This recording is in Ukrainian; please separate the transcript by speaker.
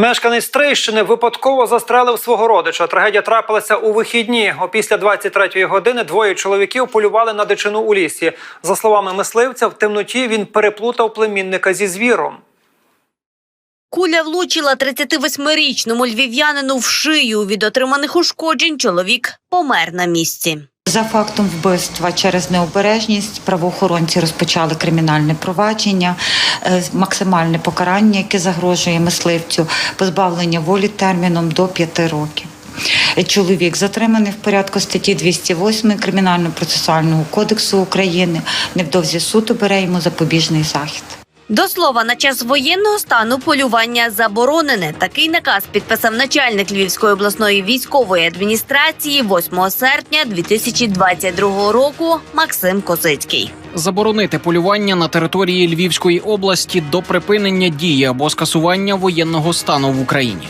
Speaker 1: Мешканець Трищини випадково застрелив свого родича. Трагедія трапилася у вихідні. Опісля 23-ї години двоє чоловіків полювали на дичину у лісі. За словами мисливця, в темноті він переплутав племінника зі звіром.
Speaker 2: Куля влучила 38-річному львів'янину в шию. Від отриманих ушкоджень чоловік помер на місці.
Speaker 3: За фактом вбивства через необережність правоохоронці розпочали кримінальне провадження, максимальне покарання, яке загрожує мисливцю, позбавлення волі терміном до 5 років. Е, Чоловік затриманий в порядку статті 208 Кримінально-процесуального кодексу України. Невдовзі суд обере йому запобіжний захід.
Speaker 2: До слова, на час воєнного стану полювання заборонене. Такий наказ підписав начальник Львівської обласної військової адміністрації 8 серпня 2022 року Максим Косицький.
Speaker 4: Заборонити полювання на території Львівської області до припинення дії або скасування воєнного стану в Україні.